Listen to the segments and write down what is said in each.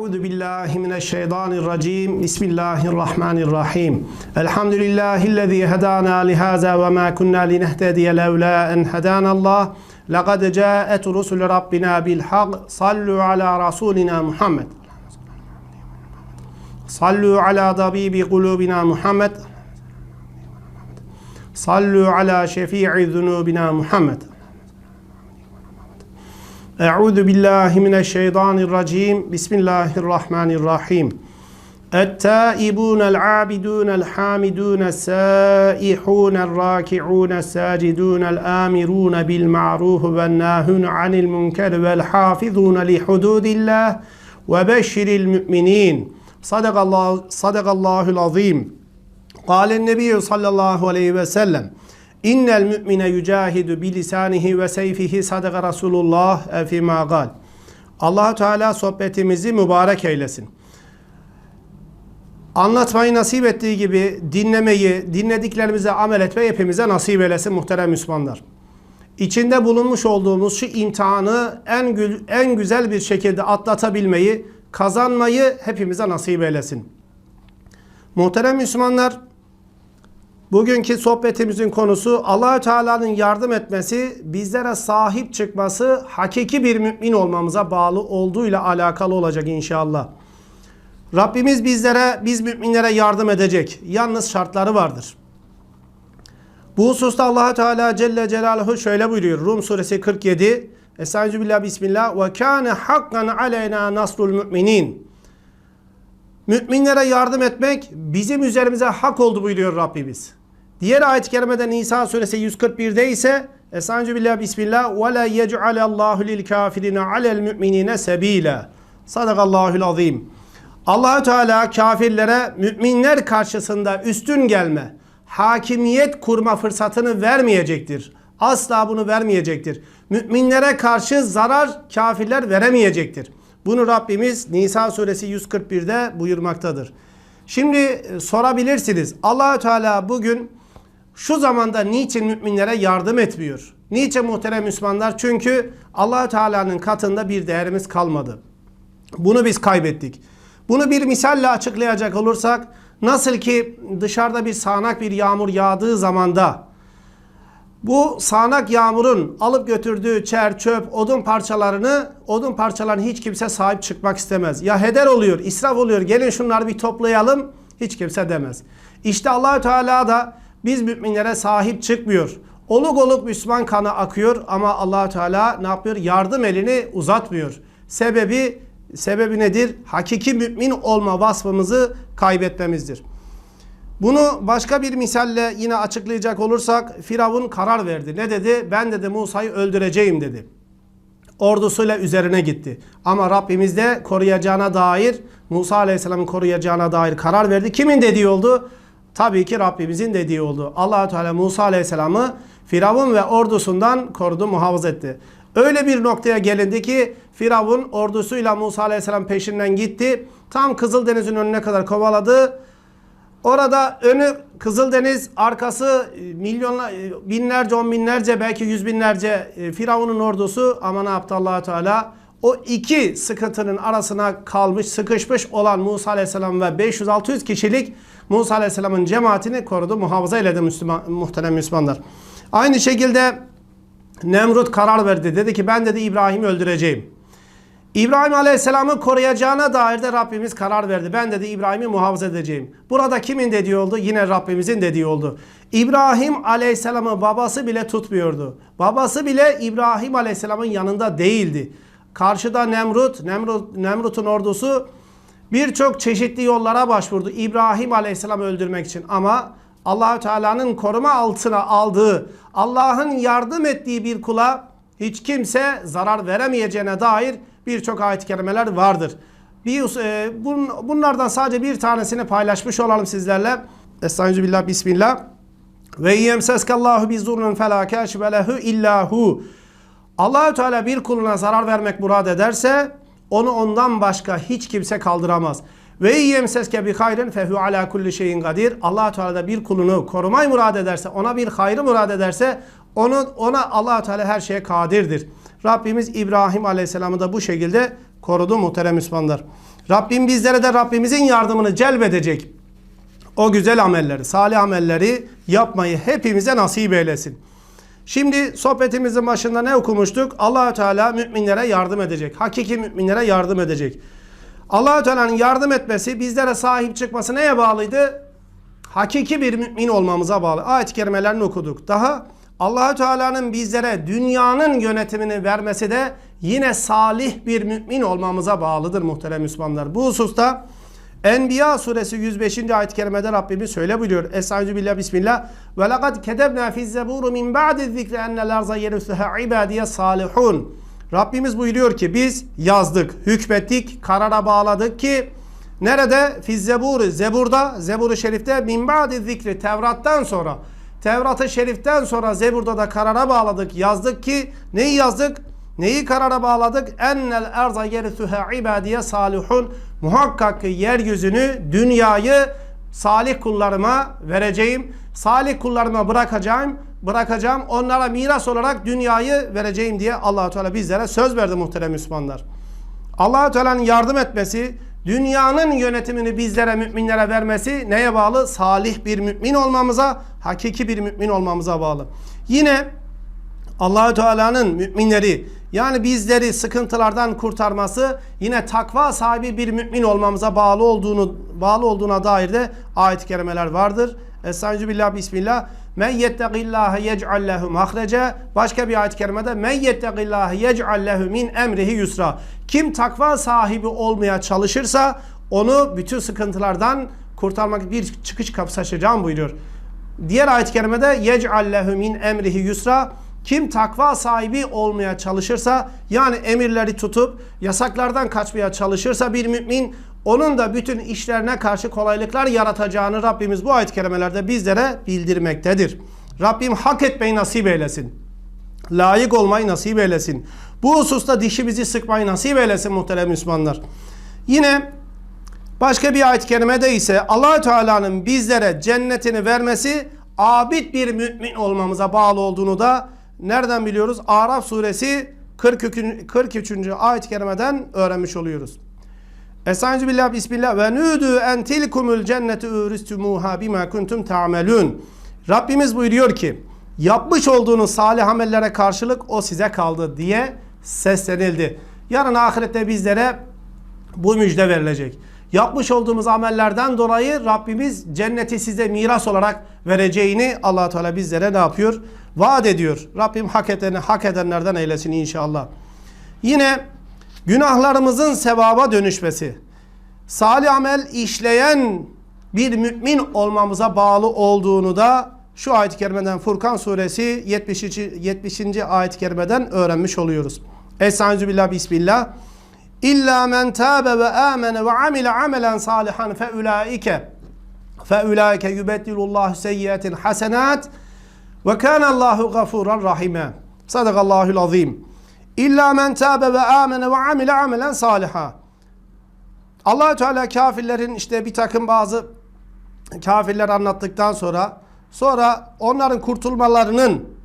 Euzu billahi mineşşeytanirracim. Bismillahirrahmanirrahim. Elhamdülillahi'llezî hedâna lihâzâ ve mâ kunnâ linehtediye levlâ en hedânallah. Laqad câet rusul rabbina bil hak. Sallu ala rasulina Muhammed. Sallu ala tabibi kulubina Muhammed. Sallu ala şefii zunubina Muhammed. Euzu billahi mineşşeytanirracim. Bismillahirrahmanirrahim. التائبون العابدون الحامدون السائحون الراكعون الساجدون الآمرون بالمعروف والناهون عن المنكر والحافظون لحدود الله وبشر المؤمنين صدق الله صدق الله العظيم قال النبي صلى الله عليه وسلم İnnel mü'mine yücahidu bi lisanihi ve seyfihi sadaka Resulullah e, fi ma gal. Allahu Teala sohbetimizi mübarek eylesin. Anlatmayı nasip ettiği gibi dinlemeyi, dinlediklerimize amel etmeyi hepimize nasip eylesin muhterem Müslümanlar. İçinde bulunmuş olduğumuz şu imtihanı en, gül, en güzel bir şekilde atlatabilmeyi, kazanmayı hepimize nasip eylesin. Muhterem Müslümanlar, bugünkü sohbetimizin konusu Allahü Teala'nın yardım etmesi, bizlere sahip çıkması, hakiki bir mümin olmamıza bağlı olduğuyla alakalı olacak inşallah. Rabbimiz bizlere, biz müminlere yardım edecek. Yalnız şartları vardır. Bu hususta allah Teala Celle Celaluhu şöyle buyuruyor. Rum suresi 47. Estaizu billah bismillah. Ve kâne hakkan aleyna nasrul müminin. Müminlere yardım etmek bizim üzerimize hak oldu buyuruyor Rabbimiz. Diğer ayet-i kerimede Nisa suresi 141'de ise Estaizu billah bismillah. Ve la yec'alallahu lil kafirine alel müminine sebila. Sadakallahul azim. Allahü Teala kafirlere müminler karşısında üstün gelme, hakimiyet kurma fırsatını vermeyecektir. Asla bunu vermeyecektir. Müminlere karşı zarar kafirler veremeyecektir. Bunu Rabbimiz Nisa suresi 141'de buyurmaktadır. Şimdi e, sorabilirsiniz. Allahü Teala bugün şu zamanda niçin müminlere yardım etmiyor? Niçin muhterem Müslümanlar? Çünkü Allahü Teala'nın katında bir değerimiz kalmadı. Bunu biz kaybettik. Bunu bir misalle açıklayacak olursak nasıl ki dışarıda bir sağanak bir yağmur yağdığı zamanda bu sağanak yağmurun alıp götürdüğü çer, çöp, odun parçalarını, odun parçalarını hiç kimse sahip çıkmak istemez. Ya heder oluyor, israf oluyor. Gelin şunları bir toplayalım. Hiç kimse demez. İşte Allahü Teala da biz müminlere sahip çıkmıyor. Oluk oluk Müslüman kanı akıyor ama Allahü Teala ne yapıyor? Yardım elini uzatmıyor. Sebebi sebebi nedir? Hakiki mümin olma vasfımızı kaybetmemizdir. Bunu başka bir misalle yine açıklayacak olursak Firavun karar verdi. Ne dedi? Ben dedi Musa'yı öldüreceğim dedi. Ordusuyla üzerine gitti. Ama Rabbimiz de koruyacağına dair Musa Aleyhisselam'ın koruyacağına dair karar verdi. Kimin dediği oldu? Tabii ki Rabbimizin dediği oldu. allah Teala Musa Aleyhisselam'ı Firavun ve ordusundan korudu, muhafaza etti. Öyle bir noktaya gelindi ki Firavun ordusuyla Musa Aleyhisselam peşinden gitti. Tam Kızıldeniz'in önüne kadar kovaladı. Orada önü Kızıldeniz, arkası e, milyonlar, e, binlerce, on binlerce, belki yüz binlerce e, Firavun'un ordusu ama ne yaptı allah Teala? O iki sıkıntının arasına kalmış, sıkışmış olan Musa Aleyhisselam ve 500-600 kişilik Musa Aleyhisselam'ın cemaatini korudu, muhafaza eyledi Müslüman, muhterem Müslümanlar. Aynı şekilde Nemrut karar verdi. Dedi ki ben dedi İbrahim'i öldüreceğim. İbrahim Aleyhisselam'ı koruyacağına dair de Rabbimiz karar verdi. Ben dedi İbrahim'i muhafaza edeceğim. Burada kimin dediği oldu? Yine Rabbimizin dediği oldu. İbrahim Aleyhisselam'ı babası bile tutmuyordu. Babası bile İbrahim Aleyhisselam'ın yanında değildi. Karşıda Nemrut, Nemrut Nemrut'un ordusu birçok çeşitli yollara başvurdu İbrahim Aleyhisselam'ı öldürmek için ama Allahü Teala'nın koruma altına aldığı, Allah'ın yardım ettiği bir kula hiç kimse zarar veremeyeceğine dair birçok ayet-i kerimeler vardır. Bir, e, bun, bunlardan sadece bir tanesini paylaşmış olalım sizlerle. Estağfirullah, Bismillah. Ve yemseskallahu bi zurnun fela kâşife lehu illahu. Allahü Teala bir kuluna zarar vermek murad ederse onu ondan başka hiç kimse kaldıramaz. Ve yemseske bi hayrin fehu ala kulli şeyin kadir. Allah Teala da bir kulunu korumayı murad ederse, ona bir hayrı murad ederse onu ona Allah Teala her şeye kadirdir. Rabbimiz İbrahim Aleyhisselam'ı da bu şekilde korudu muhterem Müslümanlar. Rabbim bizlere de Rabbimizin yardımını celbedecek o güzel amelleri, salih amelleri yapmayı hepimize nasip eylesin. Şimdi sohbetimizin başında ne okumuştuk? Allahü Teala müminlere yardım edecek. Hakiki müminlere yardım edecek. Allahü Teala'nın yardım etmesi, bizlere sahip çıkması neye bağlıydı? Hakiki bir mümin olmamıza bağlı. Ayet-i kerimelerini okuduk. Daha Allahü Teala'nın bizlere dünyanın yönetimini vermesi de yine salih bir mümin olmamıza bağlıdır muhterem Müslümanlar. Bu hususta Enbiya suresi 105. ayet-i kerimede Rabbimiz şöyle buyuruyor. Estaizu billah bismillah. Ve lekad kedebna fiz zeburu min ba'di zikri ennel arza yerüsüha ibadiye salihun. Rabbimiz buyuruyor ki biz yazdık, hükmettik, karara bağladık ki nerede? Fiz zeburu, zeburda, zeburu şerifte min ba'di zikri, Tevrat'tan sonra. Tevrat-ı şeriften sonra zeburda da karara bağladık, yazdık ki neyi yazdık? Neyi karara bağladık? Ennel erza yerisuha ibadiye salihun. Muhakkak ki yeryüzünü, dünyayı salih kullarıma vereceğim. Salih kullarıma bırakacağım. Bırakacağım. Onlara miras olarak dünyayı vereceğim diye Allahu Teala bizlere söz verdi muhterem Müslümanlar. Allahu Teala'nın yardım etmesi, dünyanın yönetimini bizlere müminlere vermesi neye bağlı? Salih bir mümin olmamıza, hakiki bir mümin olmamıza bağlı. Yine Allahü Teala'nın müminleri yani bizleri sıkıntılardan kurtarması yine takva sahibi bir mümin olmamıza bağlı olduğunu bağlı olduğuna dair de ayet-i kerimeler vardır. Estaizu billah bismillah. Men yettegillâhe yec'al lehu mahrece. Başka bir ayet-i kerimede men yettegillâhe yec'al lehu min emrihi yusra. Kim takva sahibi olmaya çalışırsa onu bütün sıkıntılardan kurtarmak bir çıkış kapısı açacağım buyuruyor. Diğer ayet-i kerimede yec'al lehu min emrihi yusra. Kim takva sahibi olmaya çalışırsa yani emirleri tutup yasaklardan kaçmaya çalışırsa bir mümin onun da bütün işlerine karşı kolaylıklar yaratacağını Rabbimiz bu ayet-i kerimelerde bizlere bildirmektedir. Rabbim hak etmeyi nasip eylesin. Layık olmayı nasip eylesin. Bu hususta dişimizi sıkmayı nasip eylesin muhterem Müslümanlar. Yine başka bir ayet-i kerimede ise allah Teala'nın bizlere cennetini vermesi abid bir mümin olmamıza bağlı olduğunu da nereden biliyoruz? Araf suresi 43. 43. ayet-i kerimeden öğrenmiş oluyoruz. Estaizu billah bismillah ve nudu en tilkumul cenneti uristumuha bima kuntum ta'melun. Rabbimiz buyuruyor ki yapmış olduğunuz salih amellere karşılık o size kaldı diye seslenildi. Yarın ahirette bizlere bu müjde verilecek. Yapmış olduğumuz amellerden dolayı Rabbimiz cenneti size miras olarak vereceğini allah Teala bizlere ne yapıyor? Vaat ediyor. Rabbim hak edeni hak edenlerden eylesin inşallah. Yine günahlarımızın sevaba dönüşmesi. Salih amel işleyen bir mümin olmamıza bağlı olduğunu da şu ayet-i kerimeden Furkan suresi 70. 70. ayet-i kerimeden öğrenmiş oluyoruz. Estaizu billah bismillah. İlla men tabe ve amene ve amile amelen salihan fe ulaike fe ulaike yubeddilullahu seyyiatin hasenat ve kana Allahu gafuran rahime. Sadakallahul azim. İlla men tabe ve amene ve amile amelen saliha. allah Teala kafirlerin işte bir takım bazı kafirler anlattıktan sonra sonra onların kurtulmalarının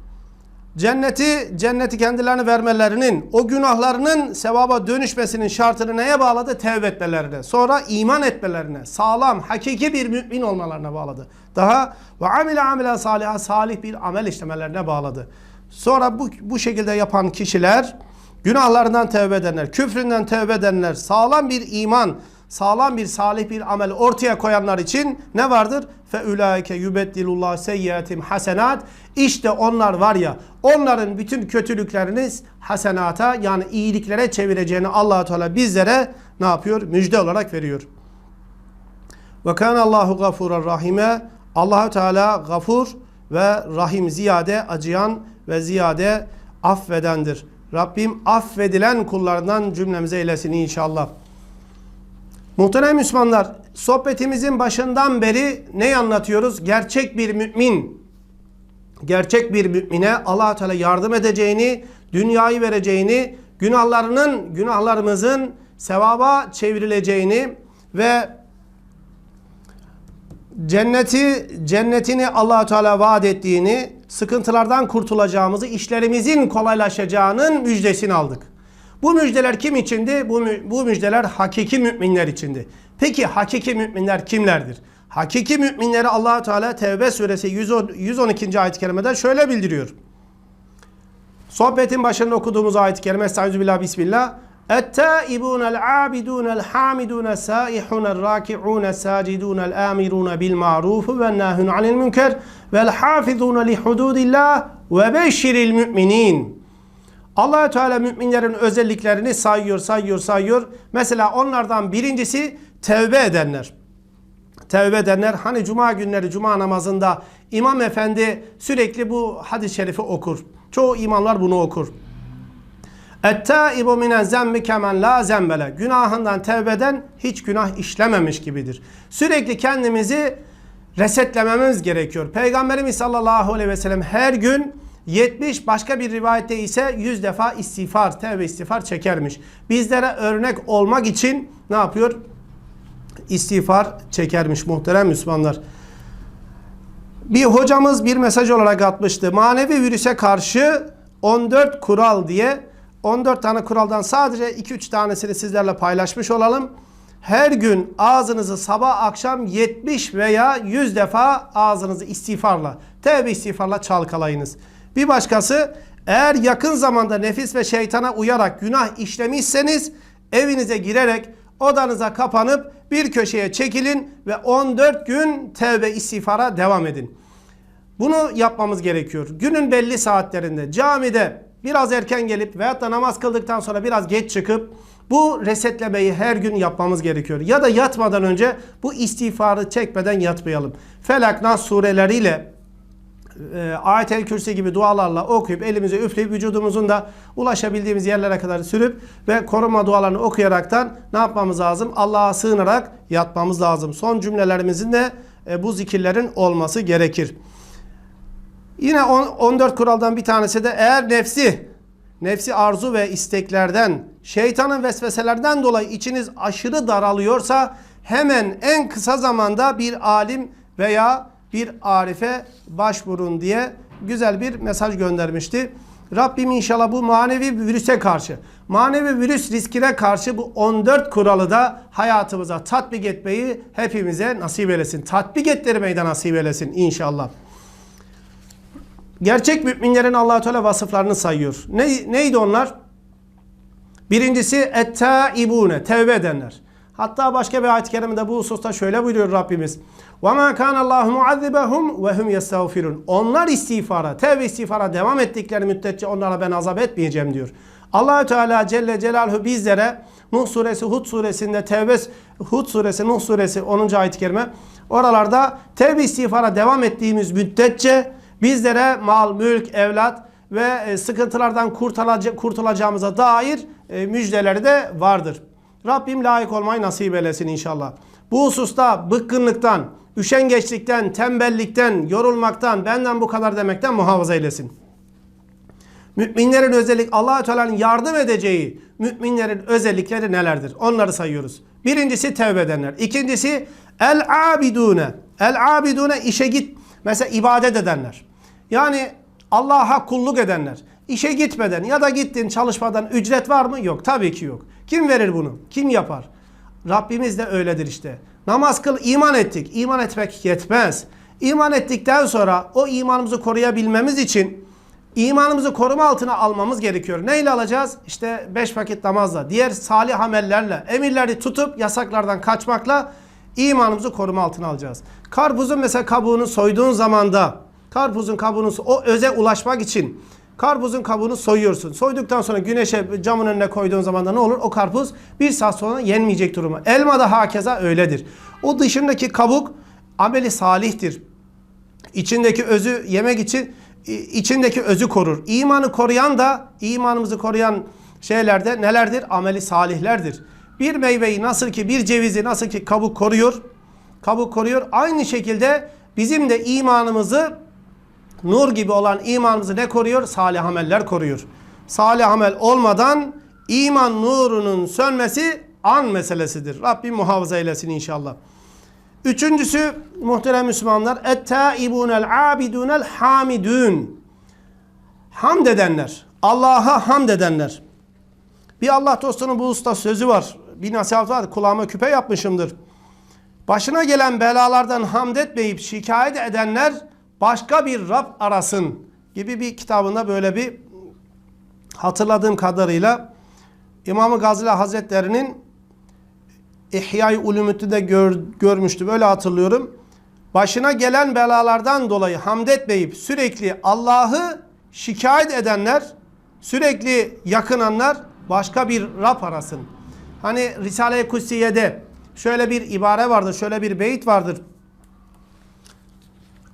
cenneti cenneti kendilerine vermelerinin o günahlarının sevaba dönüşmesinin şartını neye bağladı? Tevbe etmelerine. Sonra iman etmelerine. Sağlam, hakiki bir mümin olmalarına bağladı. Daha ve amile amilen saliha salih bir amel işlemelerine bağladı. Sonra bu, bu şekilde yapan kişiler günahlarından tevbe edenler, küfründen tevbe edenler, sağlam bir iman, sağlam bir salih bir amel ortaya koyanlar için ne vardır? Fe ulaike yubeddilullah seyyiatim hasenat. İşte onlar var ya onların bütün kötülüklerini hasenata yani iyiliklere çevireceğini allah Teala bizlere ne yapıyor? Müjde olarak veriyor. Ve kana Allahu gafuran rahime. Allahu Teala gafur ve rahim ziyade acıyan ve ziyade affedendir. Rabbim affedilen kullarından cümlemize eylesin inşallah. Muhterem Müslümanlar, sohbetimizin başından beri ne anlatıyoruz? Gerçek bir mümin, gerçek bir mümine allah Teala yardım edeceğini, dünyayı vereceğini, günahlarının, günahlarımızın sevaba çevrileceğini ve cenneti cennetini allah Teala vaat ettiğini, sıkıntılardan kurtulacağımızı, işlerimizin kolaylaşacağının müjdesini aldık. Bu müjdeler kim içindi? Bu, mü- bu müjdeler hakiki müminler içindi. Peki hakiki müminler kimlerdir? Hakiki müminleri allah Teala Tevbe suresi 110 112. ayet-i kerimede şöyle bildiriyor. Sohbetin başında okuduğumuz ayet-i kerime Estağfirullah Bismillah. التائبون العابدون الحامدون السائحون الراكعون الساجدون الآمرون بالمعروف والناهون عن المنكر والحافظون لحدود الله وبشر المؤمنين allah Teala müminlerin özelliklerini sayıyor, sayıyor, sayıyor. Mesela onlardan birincisi tevbe edenler. Tevbe edenler hani cuma günleri cuma namazında imam efendi sürekli bu hadis-i şerifi okur. Çoğu imamlar bunu okur. Ettaibu minen zemmi kemen la zembele. Günahından tevbeden hiç günah işlememiş gibidir. Sürekli kendimizi resetlememiz gerekiyor. Peygamberimiz sallallahu aleyhi ve sellem her gün 70 başka bir rivayette ise 100 defa istiğfar, tevbe istiğfar çekermiş. Bizlere örnek olmak için ne yapıyor? İstiğfar çekermiş muhterem Müslümanlar. Bir hocamız bir mesaj olarak atmıştı. Manevi virüse karşı 14 kural diye 14 tane kuraldan sadece 2-3 tanesini sizlerle paylaşmış olalım. Her gün ağzınızı sabah akşam 70 veya 100 defa ağzınızı istiğfarla, tevbe istiğfarla çalkalayınız. Bir başkası eğer yakın zamanda nefis ve şeytana uyarak günah işlemişseniz evinize girerek odanıza kapanıp bir köşeye çekilin ve 14 gün tevbe istiğfara devam edin. Bunu yapmamız gerekiyor. Günün belli saatlerinde camide biraz erken gelip veyahut da namaz kıldıktan sonra biraz geç çıkıp bu resetlemeyi her gün yapmamız gerekiyor. Ya da yatmadan önce bu istiğfarı çekmeden yatmayalım. Felak Nas sureleriyle e, Ayet-el Kürsi gibi dualarla okuyup elimize üfleyip vücudumuzun da ulaşabildiğimiz yerlere kadar sürüp ve koruma dualarını okuyaraktan ne yapmamız lazım? Allah'a sığınarak yatmamız lazım. Son cümlelerimizin de e, bu zikirlerin olması gerekir. Yine on- 14 kuraldan bir tanesi de eğer nefsi, nefsi arzu ve isteklerden, şeytanın vesveselerden dolayı içiniz aşırı daralıyorsa hemen en kısa zamanda bir alim veya bir arife başvurun diye güzel bir mesaj göndermişti. Rabbim inşallah bu manevi virüse karşı, manevi virüs riskine karşı bu 14 kuralı da hayatımıza tatbik etmeyi hepimize nasip eylesin. Tatbik ettirmeyi de nasip eylesin inşallah. Gerçek müminlerin allah Teala vasıflarını sayıyor. Ne, neydi onlar? Birincisi ettaibune, tevbe edenler. Hatta başka bir ayet-i kerimede bu hususta şöyle buyuruyor Rabbimiz. وَمَا كَانَ اللّٰهُ مُعَذِّبَهُمْ وَهُمْ يَسْتَغْفِرُونَ Onlar istiğfara, tevbe istiğfara devam ettikleri müddetçe onlara ben azap etmeyeceğim diyor. Allahü Teala Celle Celaluhu bizlere Nuh suresi, Hud suresinde, Tevbe Hud suresi, Nuh suresi 10. ayet-i kerime oralarda tevbe istiğfara devam ettiğimiz müddetçe bizlere mal, mülk, evlat ve e, sıkıntılardan kurtulaca- kurtulacağımıza dair e, müjdeleri de vardır. Rabbim layık olmayı nasip eylesin inşallah. Bu hususta bıkkınlıktan, üşengeçlikten, tembellikten, yorulmaktan, benden bu kadar demekten muhafaza eylesin. Müminlerin özellik Allahü Teala'nın yardım edeceği müminlerin özellikleri nelerdir? Onları sayıyoruz. Birincisi tevbe edenler. İkincisi el abidune. El abidune işe git. Mesela ibadet edenler. Yani Allah'a kulluk edenler. İşe gitmeden ya da gittin çalışmadan ücret var mı? Yok. Tabii ki yok. Kim verir bunu? Kim yapar? Rabbimiz de öyledir işte. Namaz kıl, iman ettik. İman etmek yetmez. İman ettikten sonra o imanımızı koruyabilmemiz için imanımızı koruma altına almamız gerekiyor. Neyle alacağız? İşte beş vakit namazla, diğer salih amellerle, emirleri tutup yasaklardan kaçmakla imanımızı koruma altına alacağız. Karpuzun mesela kabuğunu soyduğun zamanda, karpuzun kabuğunu o öze ulaşmak için karpuzun kabuğunu soyuyorsun. Soyduktan sonra güneşe camın önüne koyduğun zaman da ne olur? O karpuz bir saat sonra yenmeyecek durumu. Elma da hakeza öyledir. O dışındaki kabuk ameli salihtir. İçindeki özü yemek için içindeki özü korur. İmanı koruyan da imanımızı koruyan şeylerde nelerdir? Ameli salihlerdir. Bir meyveyi nasıl ki bir cevizi nasıl ki kabuk koruyor, kabuk koruyor. Aynı şekilde bizim de imanımızı nur gibi olan imanımızı ne koruyor? Salih ameller koruyor. Salih amel olmadan iman nurunun sönmesi an meselesidir. Rabbim muhafaza eylesin inşallah. Üçüncüsü muhterem Müslümanlar et-taibunel abidunel hamidun. Hamd edenler. Allah'a hamd edenler. Bir Allah dostunun bu usta sözü var. Bir nasihat var. Kulağıma küpe yapmışımdır. Başına gelen belalardan hamd etmeyip şikayet edenler başka bir Rab arasın gibi bir kitabında böyle bir hatırladığım kadarıyla İmam-ı Gazali Hazretleri'nin İhya-i Ulumüddin'de gör, görmüştüm. Öyle hatırlıyorum. Başına gelen belalardan dolayı hamd etmeyip sürekli Allah'ı şikayet edenler, sürekli yakınanlar başka bir Rab arasın. Hani Risale-i Kutsiye'de şöyle bir ibare vardır, şöyle bir beyit vardır.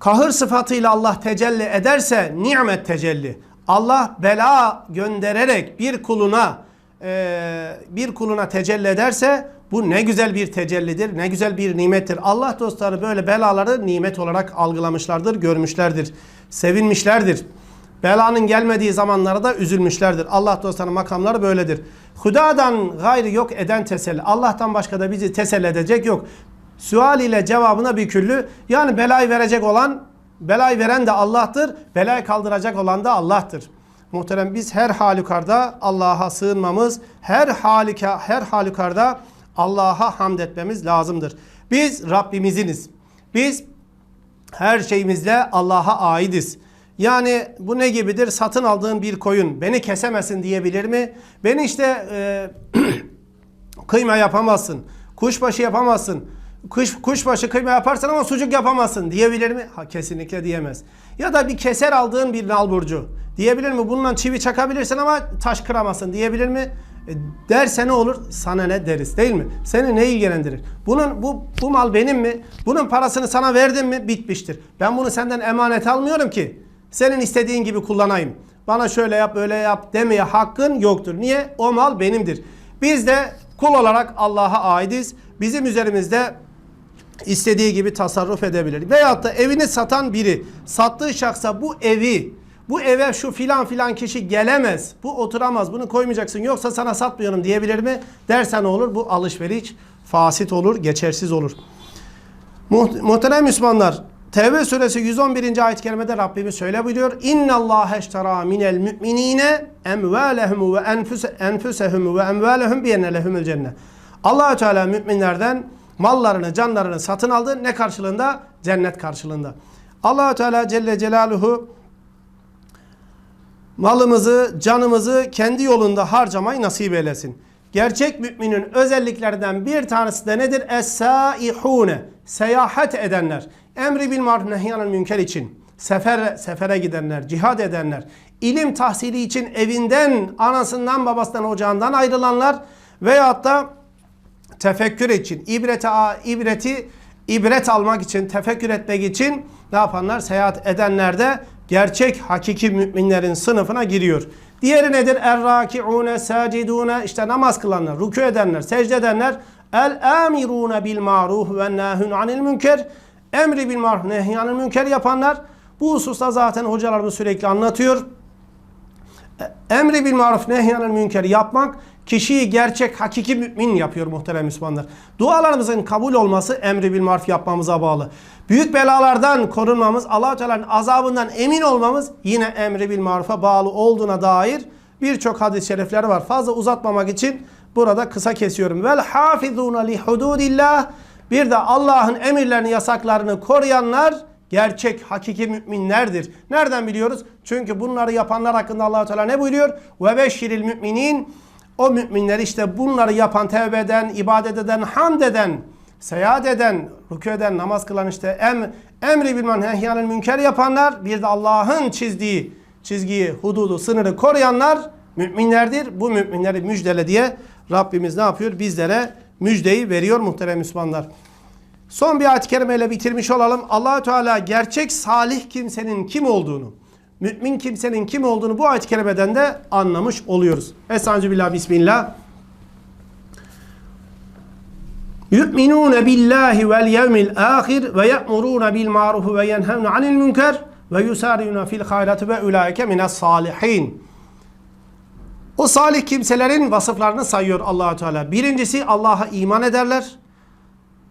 Kahır sıfatıyla Allah tecelli ederse nimet tecelli. Allah bela göndererek bir kuluna e, bir kuluna tecelli ederse bu ne güzel bir tecellidir, ne güzel bir nimettir. Allah dostları böyle belaları nimet olarak algılamışlardır, görmüşlerdir, sevinmişlerdir. Belanın gelmediği zamanlarda da üzülmüşlerdir. Allah dostlarının makamları böyledir. Hudadan gayrı yok eden teselli. Allah'tan başka da bizi teselli edecek yok. Sual ile cevabına bir küllü. Yani belayı verecek olan, belayı veren de Allah'tır. Belayı kaldıracak olan da Allah'tır. Muhterem biz her halükarda Allah'a sığınmamız, her halika, her halükarda Allah'a hamd etmemiz lazımdır. Biz Rabbimiziniz. Biz her şeyimizle Allah'a aidiz. Yani bu ne gibidir? Satın aldığın bir koyun beni kesemesin diyebilir mi? Beni işte e, kıyma yapamazsın. Kuşbaşı yapamazsın. Kuş, kuşbaşı kıyma yaparsan ama sucuk yapamazsın diyebilir mi? Ha, kesinlikle diyemez. Ya da bir keser aldığın bir nal burcu diyebilir mi? Bundan çivi çakabilirsin ama taş kıramazsın diyebilir mi? E, derse ne olur? Sana ne deriz değil mi? Seni ne ilgilendirir? Bunun bu bu mal benim mi? Bunun parasını sana verdim mi? Bitmiştir. Ben bunu senden emanet almıyorum ki. Senin istediğin gibi kullanayım. Bana şöyle yap, böyle yap demeye hakkın yoktur. Niye? O mal benimdir. Biz de kul olarak Allah'a aidiz. Bizim üzerimizde istediği gibi tasarruf edebilir. Veyahut da evini satan biri sattığı şahsa bu evi bu eve şu filan filan kişi gelemez. Bu oturamaz. Bunu koymayacaksın. Yoksa sana satmıyorum diyebilir mi? Dersen olur. Bu alışveriş fasit olur, geçersiz olur. Muht- Muhterem Müslümanlar, Tevbe suresi 111. ayet-i kerimede Rabbimiz şöyle buyuruyor. İnna Allah eştera minel müminine emvalehum ve enfuse enfusehum ve emvalehum bi enne lehumul cennet. Allahü Teala müminlerden mallarını, canlarını satın aldı. Ne karşılığında? Cennet karşılığında. Allahü Teala Celle Celaluhu malımızı, canımızı kendi yolunda harcamayı nasip eylesin. Gerçek müminin özelliklerinden bir tanesi de nedir? Es-saihune. Seyahat edenler. Emri bil maruf nehyanel münker için. Sefer, sefere gidenler, cihad edenler. ilim tahsili için evinden, anasından, babasından, ocağından ayrılanlar. Veyahut da tefekkür için, ibrete, ibreti ibret almak için, tefekkür etmek için ne yapanlar? Seyahat edenler de gerçek hakiki müminlerin sınıfına giriyor. Diğeri nedir? Er-raki'une, sacidune, işte namaz kılanlar, rükû edenler, secde edenler. El-amirune bil maruf ve nahun anil münker. Emri bil maruf, nehyanil münker yapanlar. Bu hususta zaten hocalarımız sürekli anlatıyor. Emri bil maruf nehyanel münker yapmak kişiyi gerçek hakiki mümin yapıyor muhterem Müslümanlar. Dualarımızın kabul olması emri bil maruf yapmamıza bağlı. Büyük belalardan korunmamız, Allah Teala'nın azabından emin olmamız yine emri bil marufa bağlı olduğuna dair birçok hadis-i şerifler var. Fazla uzatmamak için burada kısa kesiyorum. Vel hafizuna li hududillah. Bir de Allah'ın emirlerini, yasaklarını koruyanlar gerçek hakiki müminlerdir. Nereden biliyoruz? Çünkü bunları yapanlar hakkında Allahu Teala ne buyuruyor? Ve beşiril müminin o müminler işte bunları yapan, tevbe eden, ibadet eden, hamd eden, seyahat eden, rükû eden, namaz kılan işte em, emri bilmen hehyanel münker yapanlar bir de Allah'ın çizdiği çizgiyi, hududu, sınırı koruyanlar müminlerdir. Bu müminleri müjdele diye Rabbimiz ne yapıyor? Bizlere müjdeyi veriyor muhterem Müslümanlar. Son bir ayet-i kerimeyle bitirmiş olalım. Allahü Teala gerçek salih kimsenin kim olduğunu, mümin kimsenin kim olduğunu bu ayet-i kerimeden de anlamış oluyoruz. Esancı billah bismillah. Yu'minun billahi vel yevmil ahir ve ye'murun bil maruf ve yenhevne anil münker ve yusariyuna fil hayrati ve ulaike minas salihin. O salih kimselerin vasıflarını sayıyor Allahü Teala. Birincisi Allah'a iman ederler.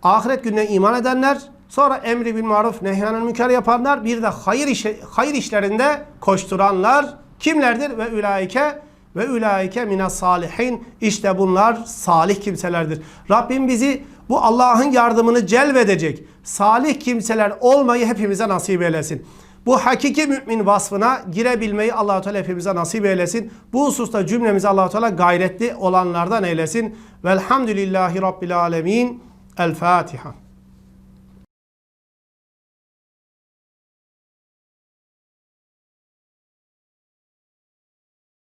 Ahiret gününe iman edenler, sonra emri bil maruf nehyanel münker yapanlar, bir de hayır, işe, hayır işlerinde koşturanlar kimlerdir? Ve ülaike ve ulaike minas salihin. İşte bunlar salih kimselerdir. Rabbim bizi bu Allah'ın yardımını celbedecek salih kimseler olmayı hepimize nasip eylesin. Bu hakiki mümin vasfına girebilmeyi allah Teala hepimize nasip eylesin. Bu hususta cümlemizi allah Teala gayretli olanlardan eylesin. Velhamdülillahi Rabbil Alemin. El Fatiha.